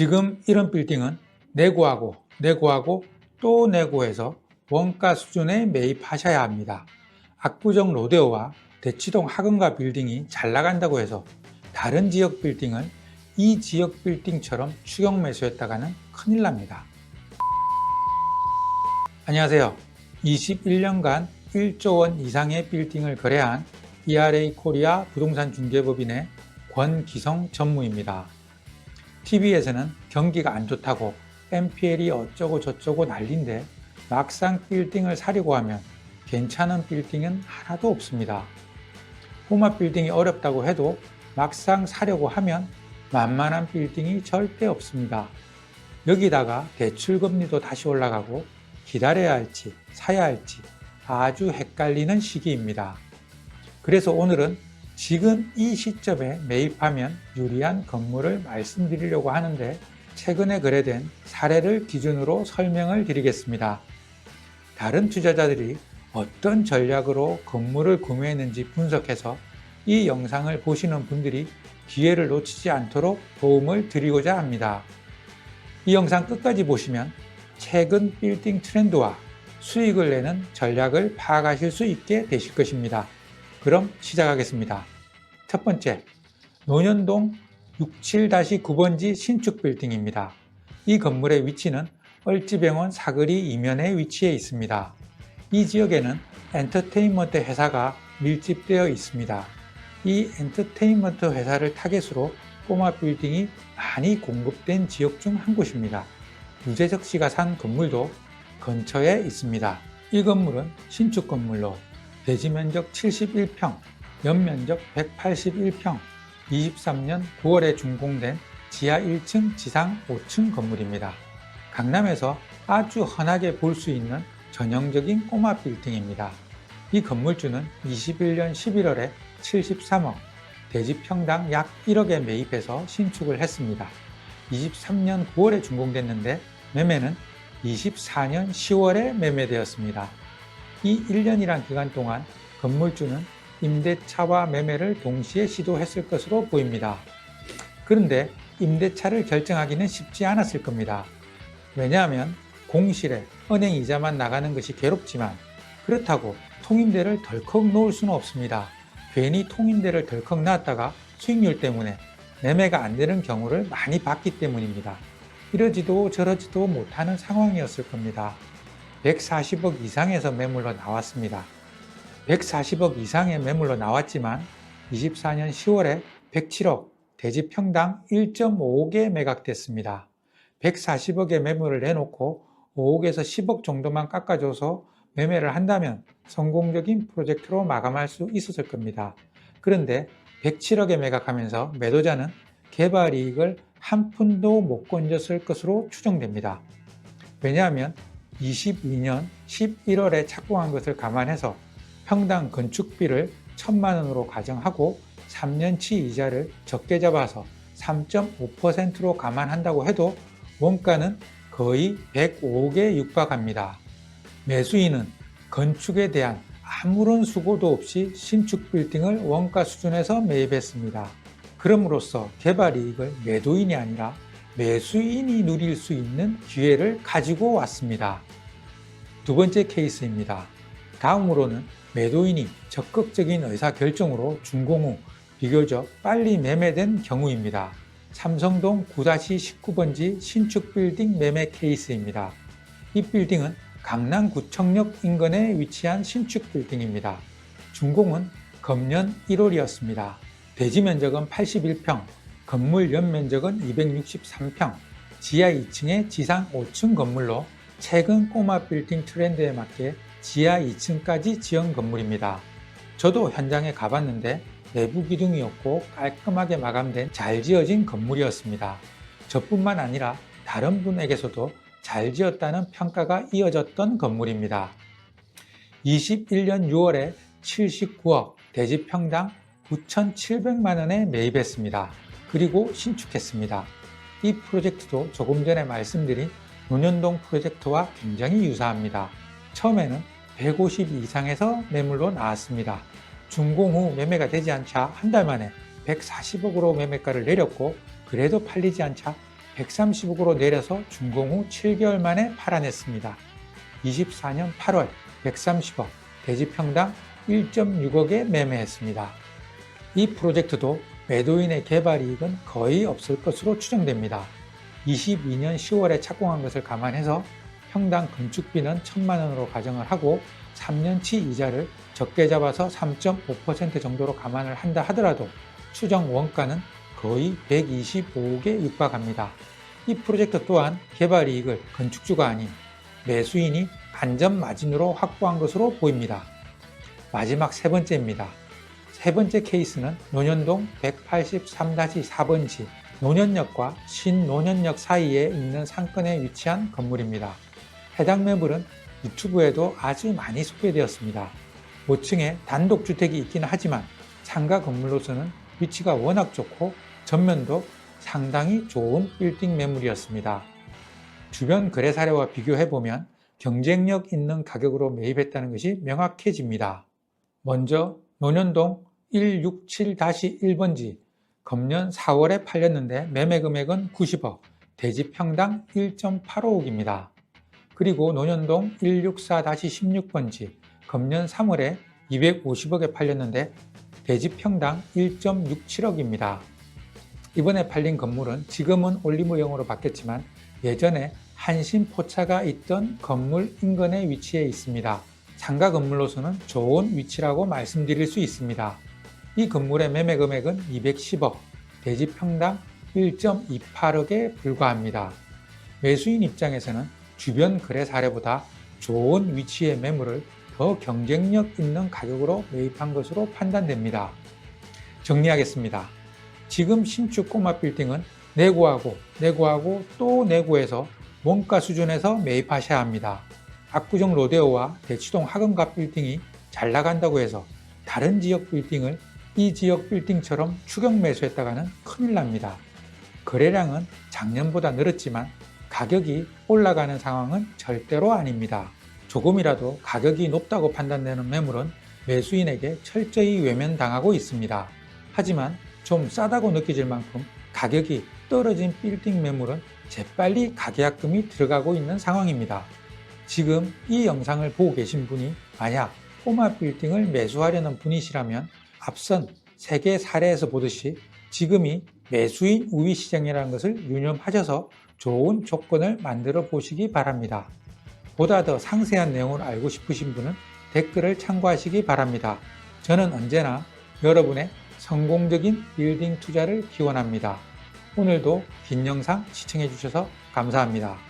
지금 이런 빌딩은 내고하고 내고하고 또 내고해서 원가 수준에 매입하셔야 합니다. 압구정 로데오와 대치동 하금가 빌딩이 잘 나간다고 해서 다른 지역 빌딩을 이 지역 빌딩처럼 추격 매수했다가는 큰일 납니다. 안녕하세요. 21년간 1조 원 이상의 빌딩을 거래한 ERA 코리아 부동산 중개법인의 권기성 전무입니다. TV에서는 경기가 안 좋다고 MPL이 어쩌고 저쩌고 난린데 막상 빌딩을 사려고 하면 괜찮은 빌딩은 하나도 없습니다. 호마 빌딩이 어렵다고 해도 막상 사려고 하면 만만한 빌딩이 절대 없습니다. 여기다가 대출 금리도 다시 올라가고 기다려야 할지 사야 할지 아주 헷갈리는 시기입니다. 그래서 오늘은 지금 이 시점에 매입하면 유리한 건물을 말씀드리려고 하는데 최근에 거래된 사례를 기준으로 설명을 드리겠습니다. 다른 투자자들이 어떤 전략으로 건물을 구매했는지 분석해서 이 영상을 보시는 분들이 기회를 놓치지 않도록 도움을 드리고자 합니다. 이 영상 끝까지 보시면 최근 빌딩 트렌드와 수익을 내는 전략을 파악하실 수 있게 되실 것입니다. 그럼 시작하겠습니다. 첫 번째, 논현동 67-9번지 신축 빌딩입니다. 이 건물의 위치는 얼지병원 사거리 이면에 위치해 있습니다. 이 지역에는 엔터테인먼트 회사가 밀집되어 있습니다. 이 엔터테인먼트 회사를 타겟으로 꼬마 빌딩이 많이 공급된 지역 중 한 곳입니다. 유재석 씨가 산 건물도 근처에 있습니다. 이 건물은 신축 건물로 대지 면적 71평, 연면적 181평, 23년 9월에 준공된 지하 1층, 지상 5층 건물입니다. 강남에서 아주 흔하게 볼 수 있는 전형적인 꼬마 빌딩입니다. 이 건물주는 21년 11월에 73억, 대지 평당 약 1억에 매입해서 신축을 했습니다. 23년 9월에 준공됐는데 매매는 24년 10월에 매매되었습니다. 이 1년이란 기간 동안 건물주는 임대차와 매매를 동시에 시도했을 것으로 보입니다. 그런데 임대차를 결정하기는 쉽지 않았을 겁니다. 왜냐하면 공실에 은행 이자만 나가는 것이 괴롭지만 그렇다고 통임대를 덜컥 놓을 수는 없습니다. 괜히 통임대를 덜컥 놨다가 수익률 때문에 매매가 안 되는 경우를 많이 봤기 때문입니다. 이러지도 저러지도 못하는 상황이었을 겁니다. 140억 이상에서 매물로 나왔습니다. 140억 이상의 매물로 나왔지만 24년 10월에 107억 대지 평당 1.5억에 매각됐습니다. 140억의 매물을 내놓고 5억에서 10억 정도만 깎아줘서 매매를 한다면 성공적인 프로젝트로 마감할 수 있었을 겁니다. 그런데 107억에 매각하면서 매도자는 개발 이익을 한 푼도 못 건졌을 것으로 추정됩니다. 왜냐하면 22년 11월에 착공한 것을 감안해서 평당 건축비를 1천만 원으로 가정하고 3년치 이자를 적게 잡아서 3.5%로 감안한다고 해도 원가는 거의 105억에 육박합니다. 매수인은 건축에 대한 아무런 수고도 없이 신축 빌딩을 원가 수준에서 매입했습니다. 그럼으로써 개발 이익을 매도인이 아니라 매수인이 누릴 수 있는 기회를 가지고 왔습니다. 두 번째 케이스입니다. 다음으로는 매도인이 적극적인 의사 결정으로 준공 후 비교적 빨리 매매된 경우입니다. 삼성동 9-19번지 신축 빌딩 매매 케이스입니다. 이 빌딩은 강남구청역 인근에 위치한 신축 빌딩입니다. 준공은 금년 1월이었습니다. 대지 면적은 81평, 건물 연면적은 263평, 지하 2층에 지상 5층 건물로 최근 꼬마 빌딩 트렌드에 맞게 지하 2층까지 지은 건물입니다. 저도 현장에 가봤는데 내부 기둥이었고 깔끔하게 마감된 잘 지어진 건물이었습니다. 저뿐만 아니라 다른 분에게서도 잘 지었다는 평가가 이어졌던 건물입니다. 21년 6월에 79억 대지 평당 9,700만 원에 매입했습니다. 그리고 신축했습니다. 이 프로젝트도 조금 전에 말씀드린 논현동 프로젝트와 굉장히 유사합니다. 처음에는 150 이상에서 매물로 나왔습니다. 준공 후 매매가 되지 않자 한 달 만에 140억으로 매매가를 내렸고 그래도 팔리지 않자 130억으로 내려서 준공 후 7개월 만에 팔아냈습니다. 24년 8월 130억, 대지평당 1.6억에 매매했습니다. 이 프로젝트도 매도인의 개발 이익은 거의 없을 것으로 추정됩니다. 22년 10월에 착공한 것을 감안해서 평당 건축비는 1천만 원으로 가정을 하고 3년치 이자를 적게 잡아서 3.5% 정도로 감안을 한다 하더라도 추정 원가는 거의 125억에 육박합니다. 이 프로젝트 또한 개발 이익을 건축주가 아닌 매수인이 안전 마진으로 확보한 것으로 보입니다. 마지막 세 번째입니다. 세 번째 케이스는 논현동 183-4번지 논현역과 신논현역 사이에 있는 상권에 위치한 건물입니다. 해당 매물은 유튜브에도 아주 많이 소개되었습니다. 5층에 단독주택이 있기는 하지만 상가 건물로서는 위치가 워낙 좋고 전면도 상당히 좋은 빌딩 매물이었습니다. 주변 거래 사례와 비교해보면 경쟁력 있는 가격으로 매입했다는 것이 명확해집니다. 먼저 논현동 167-1번지 금년 4월에 팔렸는데 매매 금액은 90억, 대지 평당 1.85억입니다. 그리고 논현동 164-16번지 금년 3월에 250억에 팔렸는데 대지 평당 1.67억입니다. 이번에 팔린 건물은 지금은 올리브영으로 바뀌었지만 예전에 한신 포차가 있던 건물 인근에 위치해 있습니다. 상가 건물로서는 좋은 위치라고 말씀드릴 수 있습니다. 이 건물의 매매 금액은 210억, 대지 평당 1.28억에 불과합니다. 매수인 입장에서는 주변 거래 사례보다 좋은 위치의 매물을 더 경쟁력 있는 가격으로 매입한 것으로 판단됩니다. 정리하겠습니다. 지금 신축 꼬마 빌딩은 내고하고 내고하고 또 내고해서 원가 수준에서 매입하셔야 합니다. 압구정 로데오와 대치동 학원가 빌딩이 잘 나간다고 해서 다른 지역 빌딩을 이 지역 빌딩처럼 추격 매수했다가는 큰일 납니다. 거래량은 작년보다 늘었지만 가격이 올라가는 상황은 절대로 아닙니다. 조금이라도 가격이 높다고 판단되는 매물은 매수인에게 철저히 외면당하고 있습니다. 하지만 좀 싸다고 느껴질 만큼 가격이 떨어진 빌딩 매물은 재빨리 가계약금이 들어가고 있는 상황입니다. 지금 이 영상을 보고 계신 분이 만약 꼬마 빌딩을 매수하려는 분이시라면 앞선 세계 사례에서 보듯이 지금이 매수인 우위 시장이라는 것을 유념하셔서 좋은 조건을 만들어 보시기 바랍니다. 보다 더 상세한 내용을 알고 싶으신 분은 댓글을 참고하시기 바랍니다. 저는 언제나 여러분의 성공적인 빌딩 투자를 기원합니다. 오늘도 긴 영상 시청해 주셔서 감사합니다.